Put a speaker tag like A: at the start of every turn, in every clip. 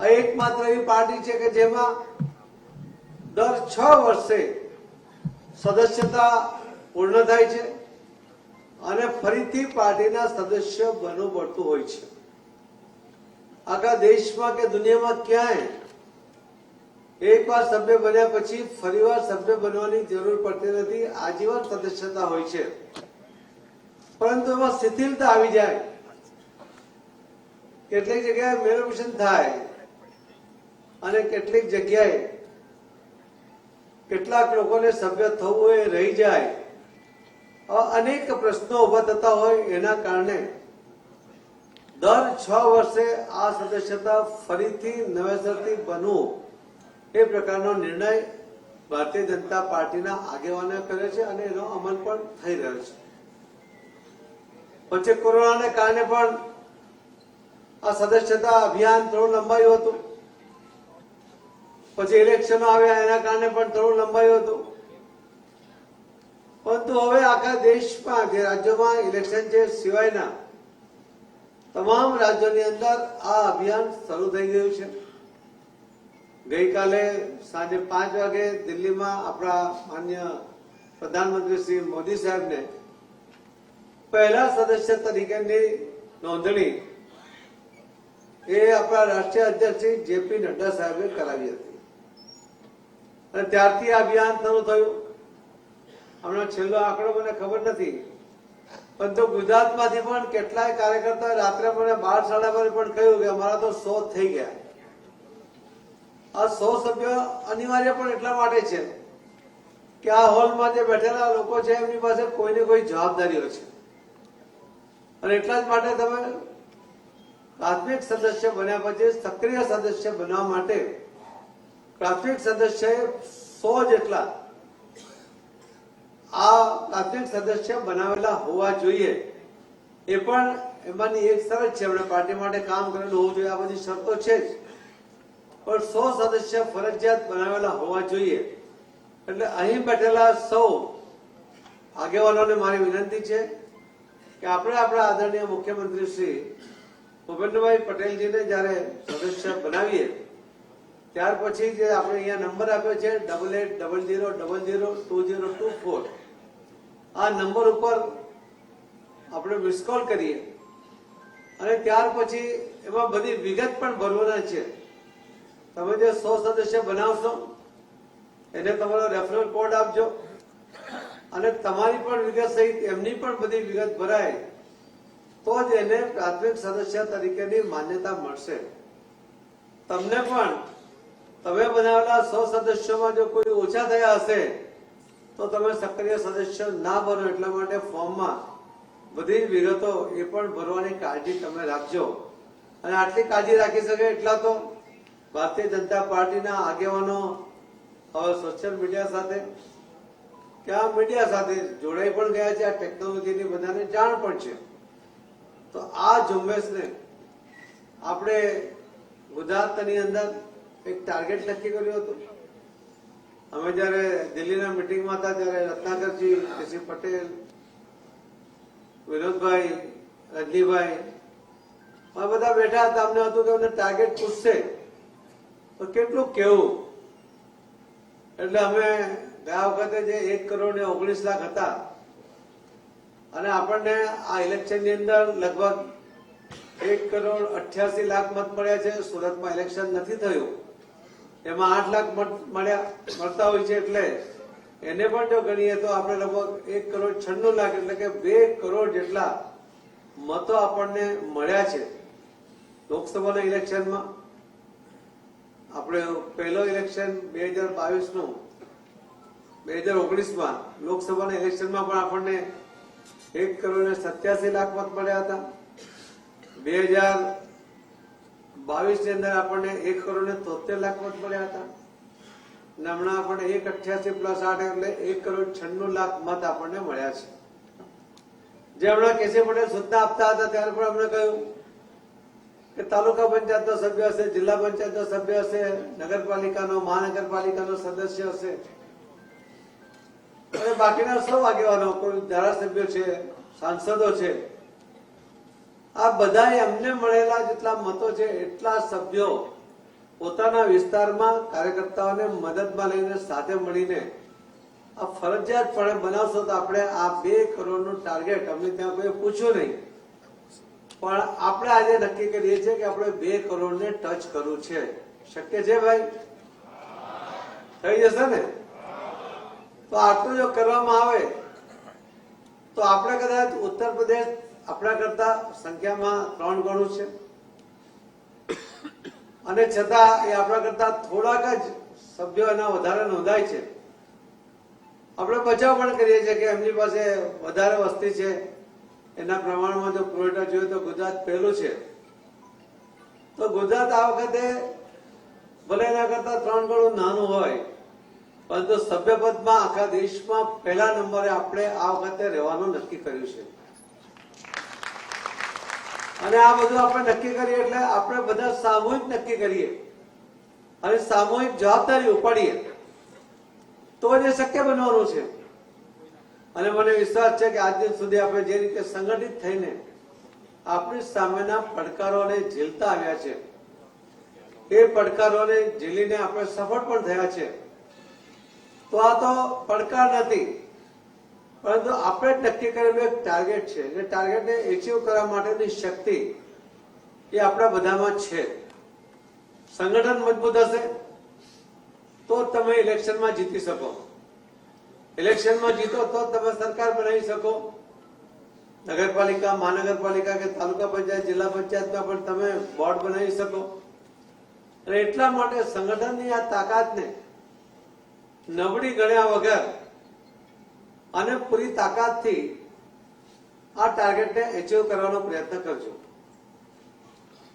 A: એકમાત્ર એવી પાર્ટી છે કે જેમાં દર છ વર્ષે સદસ્યતા પૂર્ણ થાય છે અને ફરીથી પાર્ટીના સદસ્ય બનવું પડતું હોય છે. આખા દેશમાં કે દુનિયામાં ક્યાંય એકવાર સભ્ય બન્યા પછી ફરીવાર સભ્ય બનવાની જરૂર પડતી નથી, આજીવન સદસ્યતા હોય છે. પરંતુ એમાં શિથિલતા આવી જાય. કેટલીક જગ્યાએ મેનોપેશન થાય. અને કેટલીક જગ્યાએ કેટલાક લોકોને સભ્ય થવું એ રહી જાય. અનેક પ્રશ્નો ઊભા થતા હોય એના કારણે દર છ વર્ષે આ સદસ્યતા ફરીથી નવેસરથી બનવું એ પ્રકારનો નિર્ણય ભારતીય જનતા પાર્ટીના આગેવાનો કર્યો છે અને એનો અમલ પણ થઈ રહ્યો છે. પછી કોરોનાને કારણે પણ આ સદસ્યતા અભિયાન થોડું લંબાયું હતું. પછી ઇલેક્શન આવ્યા, એના કારણે પણ થોડું લંબાયું હતું. પરંતુ હવે આખા દેશમાં જે રાજ્યોમાં ઇલેક્શન છે, સિવાયના તમામ રાજ્યોની અંદર આ અભિયાન શરૂ થઈ ગયું છે. ગઈકાલે સાંજે પાંચ વાગે દિલ્હીમાં આપણા માન્ય પ્રધાનમંત્રી શ્રી મોદી સાહેબને પહેલા સદસ્ય તરીકેની નોંધણી એ આપણા રાષ્ટ્રીય અધ્યક્ષ શ્રી જેપી નડ્ડા સાહેબે કરાવી હતી. અને ત્યારથી આ અભિયાન શરૂ થયું. હમણાં છેલ્લો આંકડો મને ખબર નથી. પરંતુ ગુજરાતમાંથી પણ કેટલાય કાર્યકર્તાએ રાત્રે મને બાર સાડા બારે પણ કહ્યું કે અમારા તો સો થઈ ગયા. આ સો સભ્ય અનિવાર્ય પણ એટલા માટે છે કે આ હોલમાં જે બેઠેલા લોકો છે, એમની પાસે કોઈને કોઈ જવાબદારીઓ છે. અને એટલા જ માટે તમે પ્રાથમિક સદસ્ય બન્યા પછી સક્રિય સદસ્ય બનવા માટે પ્રાથમિક સદસ્ય સો જેટલા આ પ્રાથમિક સદસ્ય બનાવેલા હોવા જોઈએ. એ પણ એમાંની એક શરત છે. એમણે પાર્ટી માટે કામ કરેલું હોવું જોઈએ. આ બધી શરતો છે જ. પણ સો સદસ્ય ફરજિયાત બનાવેલા હોવા જોઈએ. એટલે અહીં બેઠેલા સૌ આગેવાનોને મારી વિનંતી છે કે આપણે આપણા આદરણીય મુખ્યમંત્રી શ્રી ભૂપેન્દ્રભાઈ પટેલજીને જ્યારે સદસ્ય બનાવીએ ત્યાર પછી જે આપણે અહીંયા નંબર આપ્યો છે double eight double zero double zero two zero two four આ નંબર ઉપર આપણે મિસ કોલ કરીએ. અને ત્યાર પછી એમાં બધી વિગત પણ ભરવાના છે. તમે જે સો સદસ્ય બનાવશો, એને તમારો રેફરલ કોડ આપજો. અને તમારી પણ વિગત સહિત એમની પણ બધી વિગત ભરાય, તો જ એને પ્રાથમિક સદસ્ય તરીકેની માન્યતા મળશે. તમને પણ તમે બનાવેલા સો સદસ્યોમાં જો કોઈ ઓછા થયા હશે, તો તમે સક્રિય સદસ્ય ના બનો એટલા માટે ફોર્મમાં બધી વિગતો એ પણ ભરવાની કાળજી તમે રાખજો. અને આટલી કાળજી રાખી શકે એટલા તો ભારતીય જનતા પાર્ટીના આગેવાનો હવે સોશિયલ મીડિયા સાથે, કે આ મીડિયા સાથે જોડાઈ પણ ગયા છે, આ ટેકનોલોજીની બધાને જાણ પણ છે. તો આ ઝુંબેશને આપણે ગુજરાતની અંદર એક ટાર્ગેટ નક્કી કર્યું હતું. અમે જ્યારે દિલ્હીના મિટિંગમાં હતા ત્યારે રત્નાકરજી, કેસી પટેલ, વિનોદભાઈ, રજનીભાઈ, આ બધા બેઠા હતા. અમને હતું કે અમને ટાર્ગેટ પૂછશે. તો કેટલું કેવું? એટલે અમે ગયા વખતે જે એક કરોડ ને ઓગણીસ લાખ હતા. અને આપણને આ ઇલેક્શનની અંદર લગભગ એક કરોડ અઠ્યાસી લાખ મત મળ્યા છે. સુરતમાં ઇલેક્શન નથી થયું. એમાં આઠ લાખ મળ્યા, મળતા હોય છે એટલે એને પણ જો ગણીએ તો આપણે લગભગ એક કરોડ છન્નું લાખ, એટલે કે બે કરોડ જેટલા મતો આપણને મળ્યા છે લોકસભાના ઇલેક્શનમાં. આપણે પહેલો ઇલેક્શન બે હજાર બાવીસનું બે હજાર ઓગણીસમાં લોકસભાના ઇલેક્શનમાં પણ આપણને એક કરોડ સત્યાસી લાખ મત મળ્યા હતા. બે હજાર બાવીસની અંદર આપણને એક કરોડ ને તોતેર લાખ મત મળ્યા હતા. અને હમણાં આપણને એક અઠ્યાસી પ્લસ આઠ એટલે એક કરોડ છન્નું લાખ મત આપણને મળ્યા છે. જે હમણાં કેસી પટેલ સૂચના આપતા હતા ત્યારે પણ અમને કહ્યું કે તાલુકા પંચાયતનો સભ્ય હશે, જિલ્લા પંચાયતનો સભ્ય હશે, નગરપાલિકાનો, મહાનગરપાલિકાનો સદસ્ય હશે. અને બાકીના સૌ આગેવાનો કોઈ ધારાસભ્યો છે, સાંસદો છે આ બધા એમને મળેલા જેટલા મતો છે, એટલા સભ્યો પોતાના વિસ્તારમાં કાર્યકર્તાઓને મદદમાં લઈને સાથે મળીને આ ફરજિયાતપણે બનાવશો તો આપણે આ બે કરોડનું ટાર્ગેટ અમને ત્યાં કોઈ પૂછ્યું નહીં. પણ આપણે આજે નક્કી કરીએ છીએ કે આપણે બે કરોડને ટચ કરવું છે. શક્ય છે ભાઈ? થઈ જશે ને? તો આટલું જો કરવામાં આવે, તો આપણે કદાચ ઉત્તર પ્રદેશ આપણા કરતા સંખ્યામાં ત્રણ ગણું છે. અને છતાં એ આપણા કરતા થોડાક જ સભ્યો એના વધારે નોંધાય છે. આપણે બચાવ પણ કરીએ છીએ કે એમની પાસે વધારે વસ્તી છે. એના પ્રમાણમાં જો પુરવઠા જોઈએ તો ગુજરાત પહેલું છે. તો ગુજરાત આ વખતે ભલે એના કરતા ત્રણ ગણું નાનું હોય, પરંતુ સભ્યપદમાં આખા દેશમાં પહેલા નંબરે આપણે આ વખતે રહેવાનું નક્કી કર્યું છે. અને આ બધું આપણે નક્કી કરીએ એટલે આપણે બધા સામૂહિક નક્કી કરીએ. અને સામૂહિક જવાબદારી ઉપાડીએ. તો જ શક્ય બનવાનું છે. અને મને વિશ્વાસ છે કે આજ દિન સુધી આપણે જે રીતે સંગઠિત થઈને આપણી સામેના પડકારોને ઝીલતા આવ્યા છે. એ પડકારોને ઝીલીને આપણે સફળ પણ થયા છે. તો આ તો પડકાર નથી. પરંતુ આપણે નક્કી કરેલું એક ટાર્ગેટ છે એ ટાર્ગેટને એચીવ કરવા માટેની શક્તિ એ આપણા બધામાં છે. સંગઠન મજબૂત હશે તો તમે ઇલેક્શનમાં જીતી શકો. ઇલેક્શનમાં જીતો તો તમે સરકાર બનાવી શકો. નગરપાલિકા, મહાનગરપાલિકા કે તાલુકા પંચાયત, જિલ્લા પંચાયતમાં પણ તમે બોર્ડ બનાવી શકો. અને એટલા માટે સંગઠનની આ તાકાતને નબળી ગણ્યા વગર અને પૂરી તાકાતથી આ ટાર્ગેટને એચીવ કરવાનો પ્રયત્ન કરજો.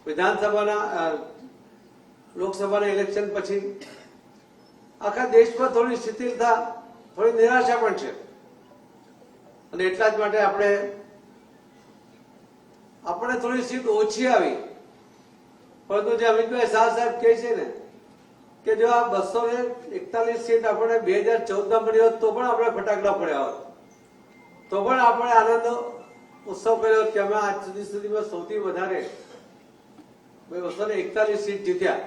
A: વિધાનસભાના લોકસભાના ઇલેક્શન પછી આખા દેશમાં થોડી શિથિલતા, થોડી નિરાશા પણ છે. અને એટલા જ માટે આપણે આપણે થોડી સીટ ઓછી આવી. પરંતુ જે અમિતભાઈ શાહ સાહેબ કહે છે ને કે જો આ બસો ને એકતાલીસ સીટ આપણે બે હજાર ચૌદમાં મળી હોત તો પણ આપણે ફટાકડા પડ્યા હોત. તો પણ આપણે આનંદ ઉત્સવ કર્યો કે અમે આજ સુધી સુધીમાં સૌથી વધારે બસો ને એકતાલીસ સીટ જીત્યા.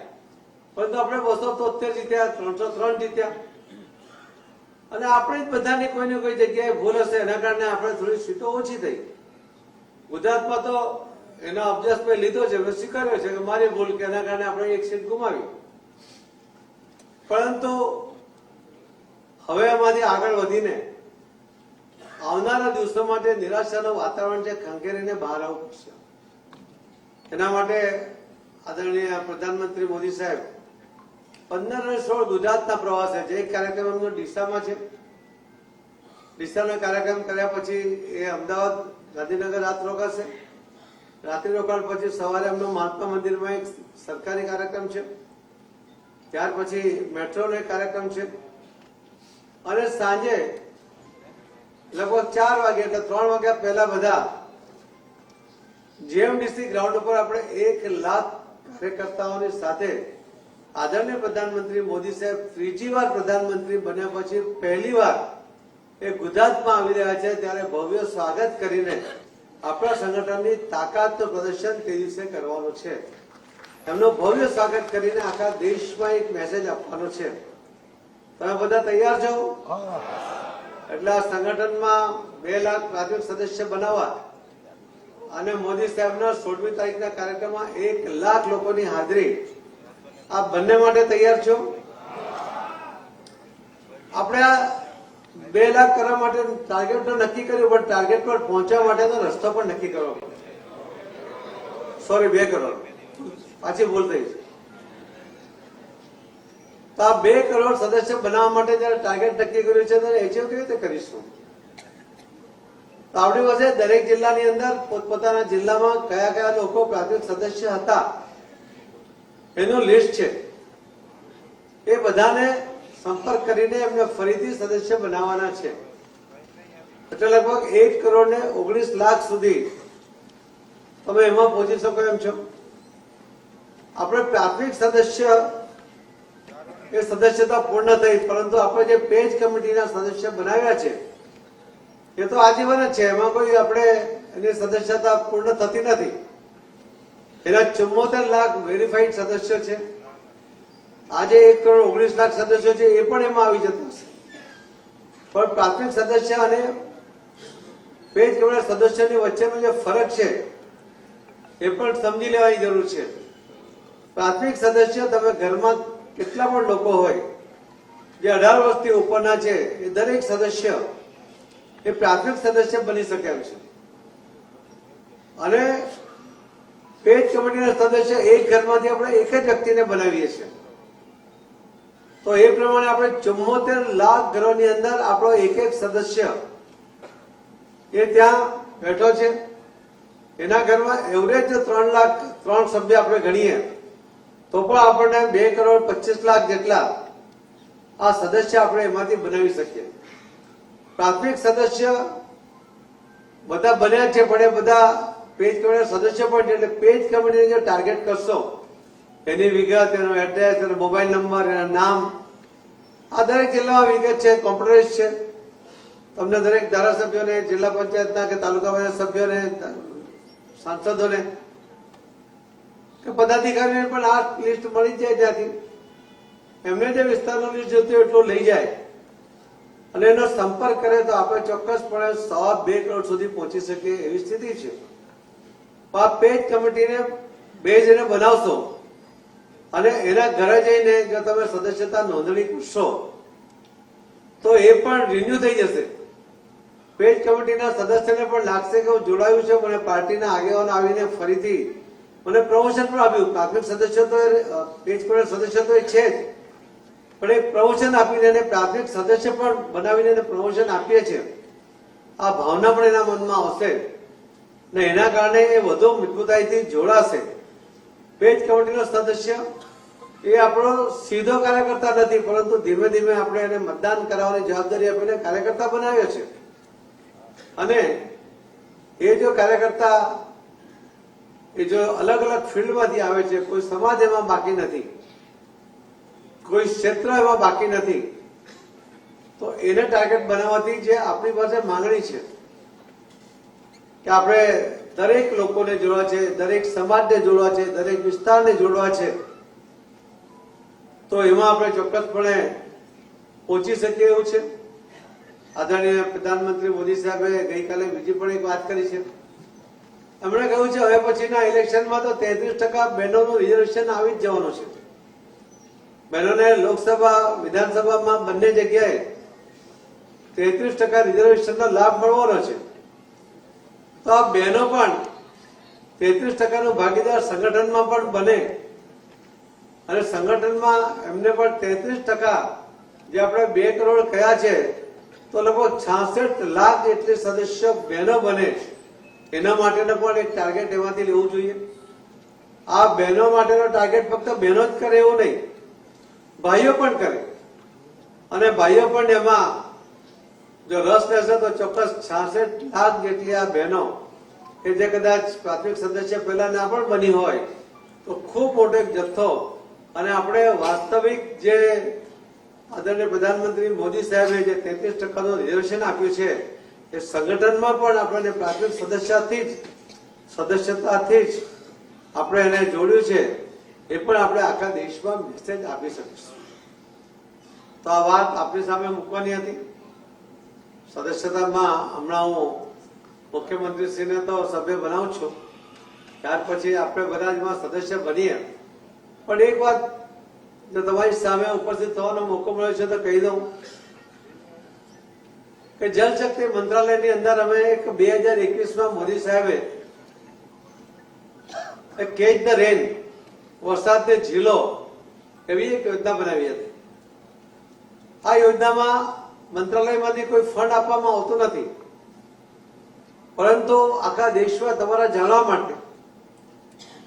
A: પરંતુ આપણે બસો તોતેર જીત્યા, ત્રણસો ત્રણ જીત્યા. અને આપણે જ બધાની કોઈને કોઈ જગ્યાએ ભૂલ હશે, એના કારણે આપણે થોડી સીટો ઓછી થઈ. ગુજરાતમાં તો એનો અભ્યાસ મેં લીધો છે, મેં સ્વીકાર્યો છે કે મારી ભૂલ કે એના કારણે આપણે એક સીટ ગુમાવી. પરંતુ હવે આમાંથી આગળ વધીને આવનારા દિવસો માટે નિરાશાનું વાતાવરણ છે, ખંખેરીને બહાર આવવું પડશે. એના માટે આદરણીય પ્રધાનમંત્રી મોદી સાહેબ પંદર અને સોળ ગુજરાતના પ્રવાસે છે એક કાર્યક્રમ એમનો ડીસામાં છે, ડીસાનો કાર્યક્રમ કર્યા પછી એ અમદાવાદ ગાંધીનગર રાત રોકાશે. રાત્રિ રોકાણ પછી સવારે એમનો મહાત્મા મંદિરમાં એક સરકારી કાર્યક્રમ છે. ત્યાર પછી મેટ્રોનો એક કાર્યક્રમ છે. અને સાંજે લગભગ ચાર વાગે એટલે ત્રણ વાગ્યા પહેલા બધા જીએમડીસી ગ્રાઉન્ડ ઉપર આપણે એક લાખ કાર્યકર્તાઓની સાથે આદરણીય પ્રધાનમંત્રી મોદી સાહેબ ત્રીજી વાર પ્રધાનમંત્રી બન્યા પછી પહેલી વાર એ ગુજરાતમાં આવી રહ્યા છે. ત્યારે ભવ્ય સ્વાગત કરીને આપણા સંગઠનની તાકાતનું પ્રદર્શન તે દિવસે કરવાનું છે. એમનું ભવ્ય સ્વાગત કરીને આખા દેશમાં એક મેસેજ આપવાનો છે. તમે બધા તૈયાર છો? એટલે આ સંગઠનમાં બે લાખ પ્રાથમિક સદસ્ય બનાવવા અને મોદી સાહેબના સોળમી તારીખના કાર્યક્રમમાં એક લાખ લોકોની હાજરી. આ બંને માટે તૈયાર છો? આપણે આ બે લાખ કરવા માટે ટાર્ગેટ તો નક્કી કર્યું પણ ટાર્ગેટ પર પહોંચવા માટેનો રસ્તો પણ નક્કી કરવો સોરી બે કરોડ. પાછી ભૂલ થઈ છે. તો આ બે કરોડ સદસ્ય બનાવવા માટે જયારે ટાર્ગેટ નક્કી કર્યું છે, ત્યારે એચીવ કેવી રીતે કરીશું? તો આપણી પાસે દરેક જિલ્લાની અંદર પોતપોતાના જિલ્લામાં કયા કયા લોકો પ્રાથમિક સદસ્ય હતા, એનું લિસ્ટ છે. એ બધાને સંપર્ક કરીને એમને ફરીથી સદસ્ય બનાવવાના છે. એટલે લગભગ એક કરોડ ને ઓગણીસ લાખ સુધી તમે એમાં પહોંચી શકો એમ છો. આપણે પ્રાથમિક સદસ્ય એ સદસ્યતા પૂર્ણ થઈ, પરંતુ આપણે જે પેજ કમિટીના સદસ્ય બનાવ્યા છે, એ તો આજીવન જ છે. એમાં કોઈ આપણે એની સદસ્યતા પૂર્ણ થતી નથી. એના ચુમ્મોતેર લાખ વેરીફાઈડ સદસ્યો છે. આજે એક કરોડ ઓગણીસ લાખ સદસ્યો છે, એ પણ એમાં આવી જતા હશે. પણ પ્રાથમિક સદસ્ય અને પેજ કમિટીના સદસ્યની વચ્ચેનો જે ફરક છે, એ પણ સમજી લેવાની જરૂર છે. પ્રાથમિક સદસ્ય તમે ઘરમાં કેટલા પણ લોકો હોય, જે અઢાર વર્ષથી ઉપરના છે, એ દરેક સદસ્ય એ પ્રાથમિક સદસ્ય બની શકે એમ છે. અને પેજ કમિટીના સદસ્ય એક ઘરમાંથી આપણે એક જ વ્યક્તિને બનાવીએ છીએ. તો એ પ્રમાણે આપણે ચુમ્મોતેર લાખ ઘરોની અંદર આપણો એક એક સદસ્ય એ ત્યાં બેઠો છે. એના ઘરમાં એવરેજ ત્રણ લાખ, ત્રણ સભ્ય આપણે ગણીએ. તો પણ આપણને બે કરોડ પચીસ લાખ જેટલા આ સદસ્ય આપણે એમાંથી બનાવી શકીએ. પ્રાથમિક સદસ્ય બધા બન્યા છે, પણ એ બધા પેજ કમિટી સદસ્ય પણ છે, એટલે પેજ કમિટીને જે ટાર્ગેટ કરશો, એની વિગત, એનો એડ્રેસ એનો મોબાઈલ નંબર એના નામ, આ દરેક જિલ્લામાં વિગત છે કોમ્પ્યુટરાઇઝ છે. તમને દરેક ધારાસભ્યોને, જિલ્લા પંચાયતના કે તાલુકા પંચાયત સભ્યોને, સાંસદોને કે પદાધિકારીને પણ આ લિસ્ટ મળી જાય ત્યાંથી. એમને જે વિસ્તારનો લિસ્ટ જોતો એટલો લઈ જાય. અને એનો સંપર્ક કરે તો આપણે ચોક્કસપણે સો બે કરોડ સુધી પહોંચી શકીએ એવી સ્થિતિ છે. આ પેજ કમિટીને બે એને બનાવશો. અને એના ઘરે જઈને જો તમે સદસ્યતા નોંધણી કરશો તો એ પણ રિન્યુ થઈ જશે. પેજ કમિટીના સદસ્યને પણ લાગશે કે હું જોડાયું છે, મને પાર્ટીના આગેવાનો આવીને ફરીથી મને પ્રમોશન પણ આપ્યું. પ્રાથમિક સદસ્ય તો પેજ પર સદસ્ય તો એ છે જ. પણ એ પ્રમોશન આપીને એને પ્રાથમિક સદસ્ય પણ બનાવીને એને પ્રમોશન આપીએ છીએ. આ ભાવના પણ એના મનમાં આવશે ને એના કારણે એ વધુ મજબૂતાઈથી જોડાશે. પેજ કમિટીનો સદસ્ય એ આપણો સીધો કાર્યકર્તા નથી, પરંતુ ધીમે ધીમે આપણે એને મતદાન કરાવવાની જવાબદારી આપીને કાર્યકર્તા બનાવ્યો છે. અને એ જો કાર્યકર્તા એ જો અલગ અલગ ફિલ્ડમાંથી આવે છે, કોઈ સમાજ એમાં બાકી નથી, કોઈ ક્ષેત્ર એમાં બાકી નથી, તો એને ટાર્ગેટ બનાવવાથી જે આપણી પાસે માંગણી છે કે આપણે દરેક લોકોને જોડવા છે, દરેક સમાજને જોડવા છે, દરેક વિસ્તારને જોડવા છે, તો એમાં આપણે ચોક્કસપણે પહોંચી શકીએ એવું છે? આદરણીય પ્રધાનમંત્રી મોદી સાહેબે ગઈકાલે બીજી પણ એક વાત કરી છે. એમણે કહ્યું છે, હવે પછીના ઇલેક્શનમાં તો તેત્રીસ ટકા બહેનોનું રિઝર્વેશન આવી જ જવાનું છે. બહેનોને લોકસભા, વિધાનસભામાં બંને જગ્યાએ તેત્રીસ ટકા રિઝર્વેશનનો લાભ મળવાનો છે. તો આ બહેનો પણ તેત્રીસ ટકાનું ભાગીદાર સંગઠનમાં પણ બને. અને સંગઠનમાં એમને પણ તેત્રીસ ટકા જે આપણે બે કરોડ કયા છે, તો લગભગ છાસઠ લાખ જેટલી સદસ્ય બહેનો બને એના માટેનો પણ એક ટાર્ગેટ એમાંથી લેવું જોઈએ. આ બહેનો માટેનો ટાર્ગેટ ફક્ત બહેનો જ કરે એવું નહીં, ભાઈઓ પણ કરે. અને ભાઈઓ પણ એમાં જો રસ લેશે તો ચોક્કસ છાસઠ લાખ જેટલી આ બહેનો, કે જે કદાચ પ્રાથમિક સદસ્ય પહેલા ના પણ બની હોય, તો ખૂબ મોટો એક જથ્થો. અને આપણે વાસ્તવિક જે આદરણીય પ્રધાનમંત્રી મોદી સાહેબે જે તેત્રીસ ટકાનું રિઝર્વેશન આપ્યું છે એ સંગઠનમાં પણ આપણને પ્રાથમિક સદસ્યથી જ, સદસ્યતાથી જ આપણે એને જોડ્યું છે, એ પણ આપણે આખા દેશમાં મેસેજ આપી શકીશું. તો આ વાત આપણી સામે મૂકવાની હતી. સદસ્યતામાં હમણાં હું મુખ્યમંત્રીશ્રીને તો સભ્ય બનાવું છું. ત્યાર પછી આપણે બધા જ સદસ્ય બનીએ. પણ એક વાત જો તમારી સામે ઉપસ્થિત થવાનો મોકો મળ્યો છે તો કહી દઉં. કે જલ શક્તિ મંત્રાલયની અંદર અમે એક બે હજાર એકવીસમાં મોદી સાહેબે કેચ ધ રેન, વરસાદને ઝીલો એવી એક યોજના બનાવી હતી. આ યોજનામાં મંત્રાલયમાંથી કોઈ ફંડ આપવામાં આવતું નથી. પરંતુ આખા દેશમાં તમારા જાણવા માટે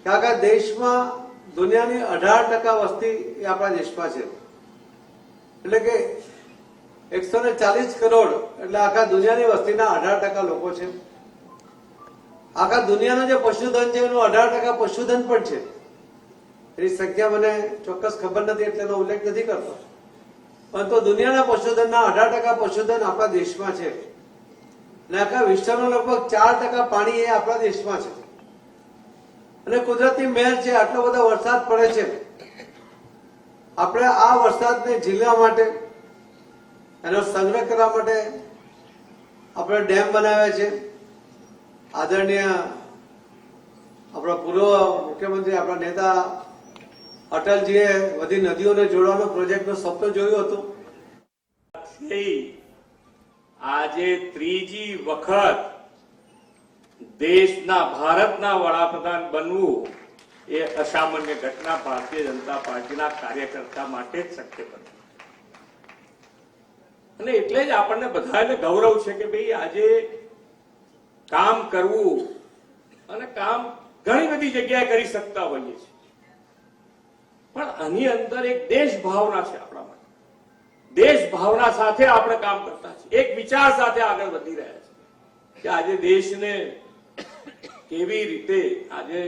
A: કે આખા દેશમાં દુનિયાની અઢાર ટકા વસ્તી એ આપણા દેશમાં છે. એટલે કે એકસો ને ચાલીસ કરોડ એટલે આખા દુનિયાની વસ્તીના અઢાર ટકા લોકો છે. આખા દુનિયાનું જે પશુધન છે, એનું અઢાર ટકા પશુધન પણ છે. એની સંખ્યા મને ચોક્કસ ખબર નથી એટલે એનો ઉલ્લેખ નથી કરતો. પરંતુ દુનિયાના પશુધનના અઢાર ટકા પશુધન આપણા દેશમાં છે. અને આખા વિશ્વનું લગભગ ચાર ટકા પાણી એ આપણા દેશમાં છે. અને કુદરતી મહેર છે, આટલો બધો વરસાદ પડે છે. આપણે આ વરસાદને ઝીલવા માટે એનો સંગ્રહ કરવા માટે આપણે ડેમ બનાવ્યા છે. આદરણીય આપણા પૂર્વ મુખ્યમંત્રી, આપણા નેતા અટલજીએ બધી નદીઓને જોડવાનો પ્રોજેક્ટનું સપનું જોયું હતું.
B: આજે ત્રીજી વખત દેશના, ભારતના વડાપ્રધાન બનવું એ અસામાન્ય ઘટના ભારતીય જનતા પાર્ટીના કાર્યકર્તા માટે જ શક્ય બની અને એટલે જ આપણને બધાને ગૌરવ છે કે ભાઈ આજે કામ કરવું અને કામ ઘણી બધી જગ્યાએ કરી શકતા હોઈએ છીએ. પણ આની અંદર એક દેશ ભાવના છે આપણા માટે. દેશ ભાવના સાથે આપણે કામ કરતા છીએ. એક વિચાર સાથે આગળ વધી રહ્યા છે કે આજે દેશને કેવી રીતે આજે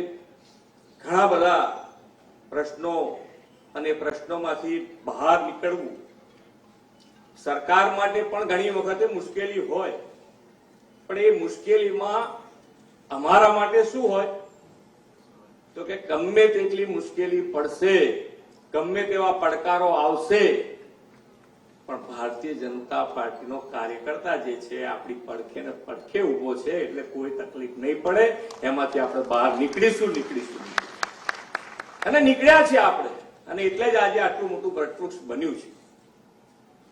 B: ઘણા બધા પ્રશ્નો અને પ્રશ્નોમાંથી બહાર નીકળવું સરકાર માટે પણ ઘણી વખતે મુશ્કેલી હોય. પણ એ મુશ્કેલીમાં અમારા માટે શું હોય? તો કે ગમે તેટલી મુશ્કેલી પડશે, ગમે તેવા પડકારો આવશે, પણ ભારતીય જનતા પાર્ટીનો કાર્યકર્તા જે છે, આપણી પડખે ને પડખે ઊભો છે, એટલે કોઈ તકલીફ નહીં પડે. એમાંથી આપણે બહાર નીકળીશું નીકળીશું. અને નીકળ્યા છે આપણે. અને એટલે જ આજે આટલું મોટું વટવૃક્ષ બન્યું છે.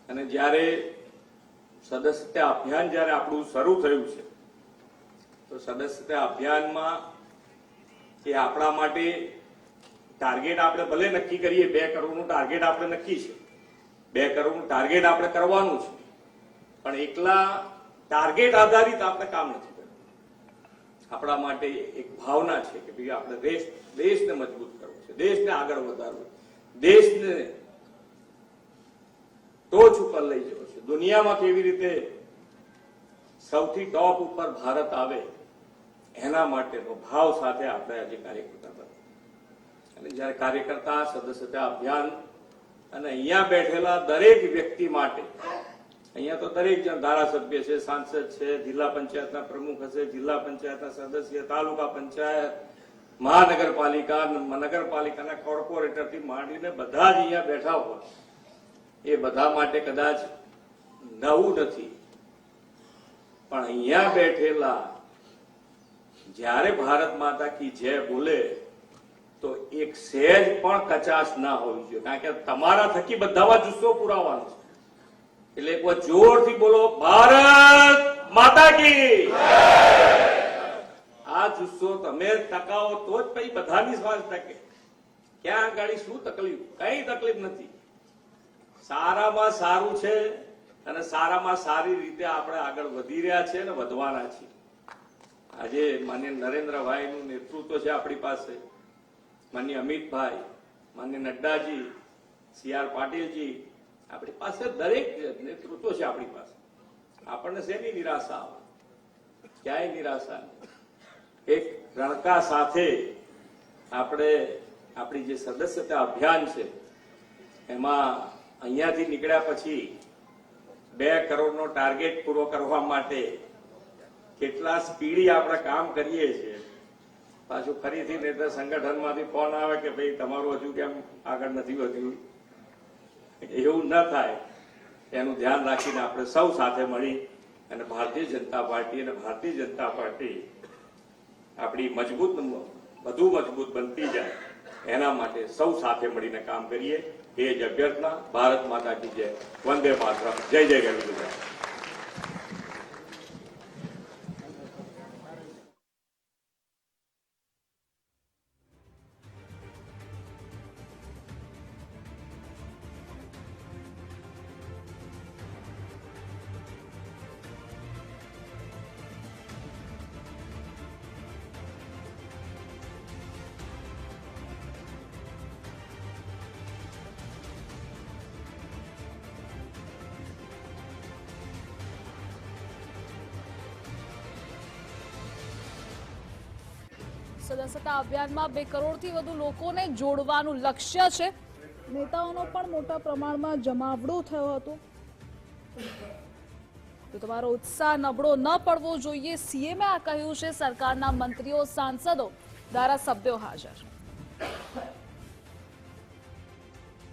B: અને જ્યારે સદસ્યતા અભિયાન જ્યારે આપણું શરૂ થયું છે, તો સદસ્યતા અભિયાનમાં એ આપણા માટે ટાર્ગેટ આપણે ભલે નક્કી કરીએ, બે કરોડનું ટાર્ગેટ આપણે નક્કી છે. બે કરોડનું ટાર્ગેટ આપણે કરવાનું છે. પણ એકલા ટાર્ગેટ આધારિત આપણે કામ નથી કરવું. આપણા માટે એક ભાવના છે કે ભાઈ આપણે દેશ, દેશને મજબૂત કરવો છે, દેશને આગળ વધારવું દેશને ટોચ ઉપર લઈ જવો છે. દુનિયામાં કેવી રીતે સૌથી ટોપ ઉપર ભારત આવે, એના માટેનો ભાવ સાથે આપણે આજે કાર્યકર્તા બન્યા અને જ્યારે કાર્યકર્તા, સદસ્યતા અભિયાન અને અહીંયા બેઠેલા દરેક વ્યક્તિ માટે, અહીંયા તો દરેક જણ ધારાસભ્ય છે, સાંસદ છે, જિલ્લા પંચાયતના પ્રમુખ હશે, જિલ્લા પંચાયતના સદસ્ય, તાલુકા પંચાયત, મહાનગરપાલિકા નગરપાલિકાના કોર્પોરેટરથી માંડીને બધા જ અહીંયા બેઠા હોય. એ બધા માટે કદાચ નવું નથી. પણ અહીંયા બેઠેલા જ્યારે ભારત માતા કી જય બોલે, તો એક સહેજ પણ કચાશ ના હોવી જોઈએ. કારણ કે તમારા થકી બધામાં જુસ્સો પુરાવાનો છે. એટલે એક વાર જોરથી બોલો, ભારત માતા કી આ જુસ્સો તમે ટકાવો તો જ પછી બધાની શ્વાસ ટકે. ક્યાં ગાડી શું તકલીફ? કઈ તકલીફ નથી. સારામાં સારું છે અને સારામાં સારી રીતે આપણે આગળ વધી રહ્યા છે અને વધવાના છીએ. આજે માન્ય નરેન્દ્રભાઈનું નેતૃત્વ છે આપણી પાસે. માન્ય અમિતભાઈ, માન્ય નડ્ડાજી, સી આર પાટીલજી, આપણી પાસે દરેક નેતૃત્વ છે આપણી પાસે. આપણને શેની નિરાશા આવે? ક્યાંય નિરાશા એક રણકા સાથે આપણે આપણી જે સદસ્યતા અભિયાન છે, એમાં અહીંયાથી નીકળ્યા પછી બે કરોડનો ટાર્ગેટ પૂરો કરવા માટે કેટલા સ્પીડી આપણે કામ કરીએ છીએ. પાછું ફરીથી નેતા સંગઠનમાંથી ફોન આવે કે ભાઈ, તમારું હજુ કેમ આગળ નથી વધ્યું? એવું ન થાય. એનું ધ્યાન રાખીને આપણે સૌ સાથે મળી અને ભારતીય જનતા પાર્ટી અને ભારતીય જનતા પાર્ટી આપણી મજબૂત, વધુ મજબૂત બનતી જાય. એના માટે સૌ સાથે મળીને કામ કરીએ. એ જ અભ્યર્થના ભારત માતા કી જય. વંદે માતરમ. જય જય ગરવી ગુજરાત
C: સદસ્યતા અભિયાનમાં બે કરોડથી વધુ લોકોને જોડવાનું લક્ષ્ય છે. નેતાઓનો પણ મોટા પ્રમાણમાં જમાવડો થયો હતો. તો તમારો ઉત્સાહ નબળો ન પડવો જોઈએ સીએમએ આ કહ્યું છે. સરકારના મંત્રીઓ, સાંસદો, ધારાસભ્યો હાજર.